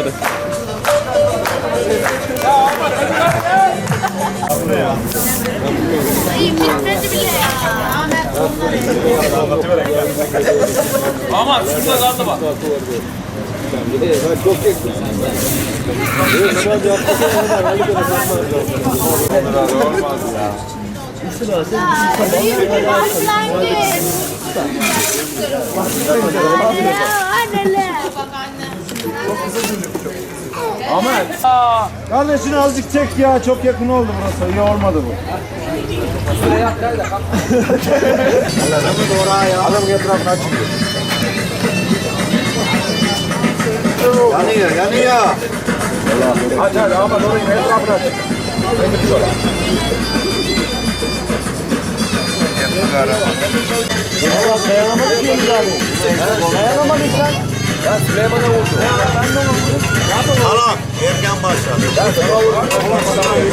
üzere. İyi bitmedi bile ya. Ama şurada kaldı bak. İyi bir başlangıç. Ya anneler. Kardeşini azıcık çek ya. Çok yakın oldu burası. İyi olmadı bu. Adamın etrafına çıkıyor. Yanıyor, yanıyor. Hadi hadi ama doğru etrafına çık. Valla dayanamadık ya biz abi. Ya Süleyman'a vurdu. Ben de vurdum. Salak, erken başladı.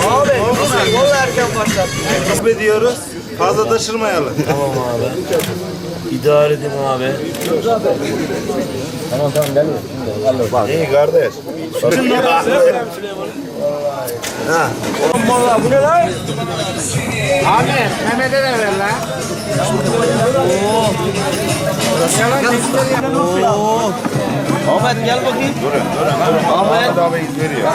Abi, gol erken başladı. Ne diyoruz? Fazla taşırmayalım. Tamam abi. İdare edin abi. İyi kardeş. Ha. Valla bu ne lan? Abi Mehmet'e de ver lan. Ahmet gel bakayım. Ahmet abi veriyor.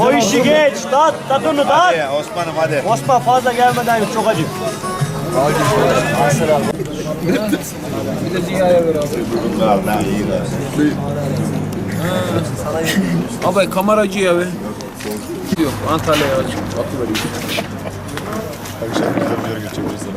O işi geç. Tat, tat tat. Hadi Osman'ım hadi. Osman fazla gelmeden çok acı. Vallahi iyi ver. Abi kameracı ya be. Gidiyor Antalya'ya açık. Akşam güzel bir yere geçebiliriz sana.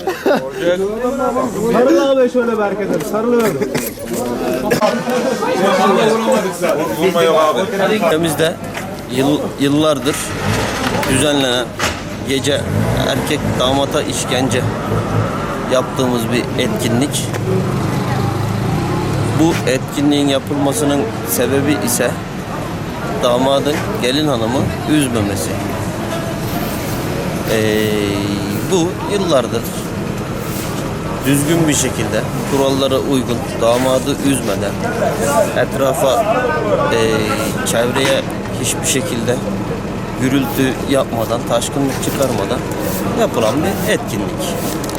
Sarıl abi şöyle bir herkese. Sarıl öyle. Vurma yok abi. Ülkemizde yıl, yıllardır düzenlenen gece erkek damata işkence yaptığımız bir etkinlik. Bu etkinliğin yapılmasının sebebi ise damadın gelin hanımı üzmemesi. Ee, bu yıllardır düzgün bir şekilde kurallara uygun damadı üzmeden etrafa eee, çevreye hiçbir şekilde gürültü yapmadan taşkınlık çıkarmadan yapılan bir etkinlik.